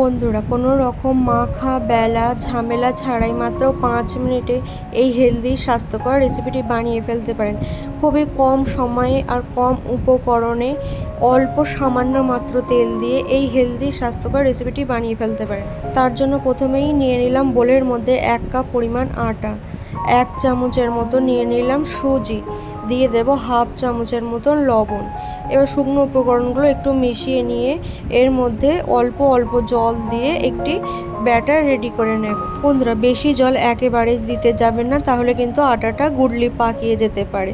বন্ধুরা, কোনো রকম মাখা, বেলা, ঝামেলা ছাড়াই মাত্র পাঁচ মিনিটে এই হেলদি স্বাস্থ্যকর রেসিপিটি বানিয়ে ফেলতে পারেন। খুবই কম সময়ে আর কম উপকরণে অল্প সামান্য মাত্র তেল দিয়ে এই হেলদি স্বাস্থ্যকর রেসিপিটি বানিয়ে ফেলতে পারেন। তার জন্য প্রথমেই নিয়ে নিলাম বোলের মধ্যে এক কাপ পরিমাণ আটা, এক চামচের মতো নিয়ে নিলাম সুজি দিয়ে দেব হাফ চামচের মতন লবণ। এবার শুকনো উপকরণগুলো একটু মিশিয়ে নিয়ে এর মধ্যে অল্প অল্প জল দিয়ে একটি ব্যাটার রেডি করে নেব। বন্ধুরা, বেশি জল একেবারে দিতে যাবেন না, তাহলে কিন্তু আটাটা গুডলি পাকিয়ে যেতে পারে।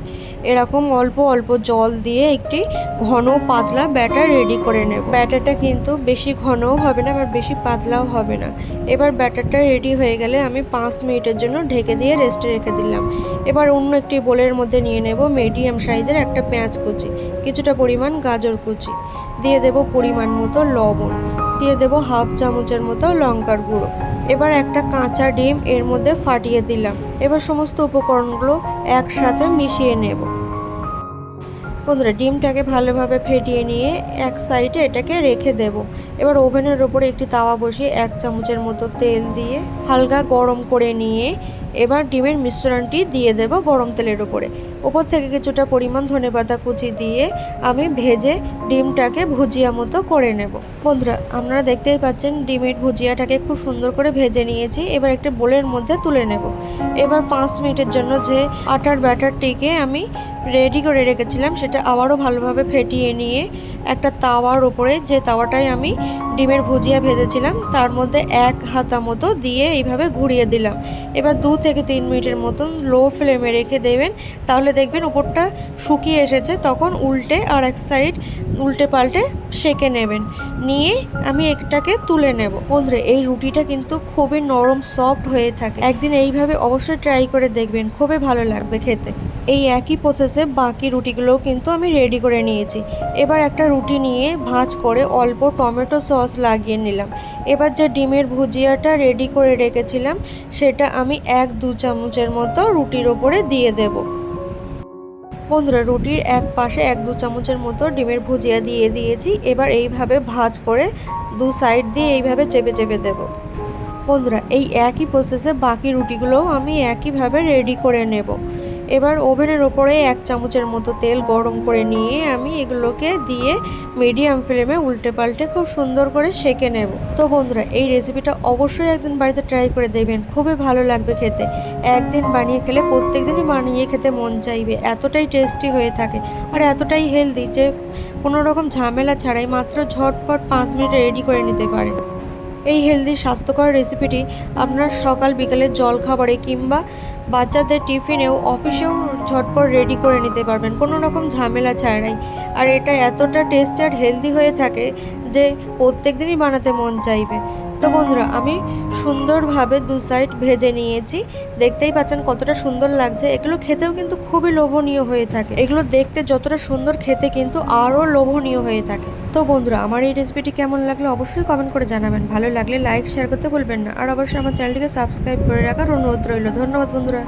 এরকম অল্প অল্প জল দিয়ে একটি ঘন পাতলা ব্যাটার রেডি করে নেব। ব্যাটারটা কিন্তু বেশি ঘনও হবে না, আবার বেশি পাতলাও হবে না। এবার ব্যাটারটা রেডি হয়ে গেলে আমি পাঁচ মিনিটের জন্য ঢেকে দিয়ে রেস্টে রেখে দিলাম। এবার অন্য একটি বোলের মধ্যে নিয়ে নেব মিডিয়াম সাইজের একটা পেঁয়াজ কুচি, কিছুটা পরিমাণ গাজর কুচি। দিয়ে দেব পরিমাণ মতো লবণ। দিয়ে দেব হাফ চামচের মতো লঙ্কার গুঁড়ো। এবার একটা কাঁচা ডিম এর মধ্যে ফাটিয়ে দিলাম। এবার সমস্ত উপকরণগুলো একসাথে মিশিয়ে নেব। বন্ধুরা, ডিমটাকে ভালোভাবে ফেটিয়ে নিয়ে এক সাইডে এটাকে রেখে দেব। এবার ওভেনের ওপরে একটি তাওয়া বসিয়ে এক চামচের মতো তেল দিয়ে হালকা গরম করে নিয়ে এবার ডিমের মিশ্রণটি দিয়ে দেব গরম তেলের উপরে। ওপর থেকে কিছুটা পরিমাণ ধনেপাতা কুচি দিয়ে আমি ভেজে ডিমটাকে ভুজিয়া মতো করে নেব। বন্ধুরা, আপনারা দেখতেই পাচ্ছেন ডিমের ভুজিয়াটাকে খুব সুন্দর করে ভেজে নিয়েছি। এবার একটা বোলের মধ্যে তুলে নেব। এবার পাঁচ মিনিটের জন্য যে আটার ব্যাটারটিকে আমি রেডি করে রেখেছিলাম, সেটা আবারও ভালোভাবে ফেটিয়ে নিয়ে একটা তাওয়ার ওপরে যে তাওয়াটায় আমি ডিমের ভুজিয়া ভেজেছিলাম, তার মধ্যে এক হাতা মতো দিয়ে এইভাবে ঘুরিয়ে দিলাম। এবার দু থেকে তিন মিনিটের মতন লো ফ্লেমে রেখে দেবেন, তাহলে দেখবেন উপরটা শুকিয়ে এসেছে, তখন উল্টে আর এক সাইড উল্টে পাল্টে সেকে নেবেন। নিয়ে আমি একটাকে তুলে নেব। বন্ধুরা, এই রুটিটা কিন্তু খুবই নরম, সফট হয়ে থাকে। একদিন এইভাবে অবশ্যই ট্রাই করে দেখবেন, খুবই ভালো লাগবে খেতে। এই একই প্রসেসে বাকি রুটিগুলোও কিন্তু আমি রেডি করে নিয়েছি। এবার একটা রুটি নিয়ে ভাঁজ করে অল্প টমেটো সস লাগিয়ে নিলাম। এবার যে ডিমের ভুজিয়াটা রেডি করে রেখেছিলাম, সেটা আমি এক দু চামচের মতো রুটির ওপরে দিয়ে দেব। বন্ধুরা, রুটির এক পাশে এক দু চামচের মতো ডিমের ভুজিয়া দিয়ে দিয়েছি। এবার এইভাবে ভাঁজ করে দু সাইড দিয়ে এইভাবে চেপে চেপে দেব। বন্ধুরা, এই একই প্রসেসে বাকি রুটিগুলোও আমি একইভাবে রেডি করে নেব। এবার ওভেনের ওপরে এক চামচের মতো তেল গরম করে নিয়ে আমি এগুলোকে দিয়ে মিডিয়াম ফ্লেমে উল্টে পাল্টে খুব সুন্দর করে সেকে নেব। তো বন্ধুরা, এই রেসিপিটা অবশ্যই একদিন বাড়িতে ট্রাই করে দেবেন খুবই ভালো লাগবে খেতে। একদিন বানিয়ে খেলে প্রত্যেক দিনই বানিয়ে খেতে মন চাইবে। এতটাই টেস্টি হয়ে থাকে। আর এতটাই হেলদি যে কোনো রকম ঝামেলা ছাড়াই মাত্র ঝটপট পাঁচ মিনিটে রেডি করে নিতে পারে এই হেলদি স্বাস্থ্যকর রেসিপিটি আপনার সকাল বিকালের জলখাবারে কিংবা বাচ্চাদের টিফিনেও অফিসেও ঝটপট রেডি করে নিতে পারবেন। কোনো রকম ঝামেলা ছাড়াই আর এটা এতটা টেস্ট আর হেলদি হয়ে থাকে যে প্রত্যেক দিনই বানাতে মন চাইবে। তো বন্ধুরা, আমি সুন্দরভাবে দু সাইড ভেজে নিয়েছি। দেখতেই পাচ্ছেন কতটা সুন্দর লাগছে। এগুলো খেতেও কিন্তু খুবই লোভনীয় হয়ে থাকে। এগুলো দেখতে যতটা সুন্দর খেতে কিন্তু আরও লোভনীয় হয়ে থাকে। তো বন্ধুরা, আমার এই রেসিপিটি কেমন লাগল অবশ্যই কমেন্ট করে জানাবেন। ভালো লাগলে লাইক শেয়ার করতে বলবেন না। আর অবশ্যই আমার চ্যানেলটিকে সাবস্ক্রাইব করে রাখার অনুরোধ রইল। ধন্যবাদ বন্ধুরা।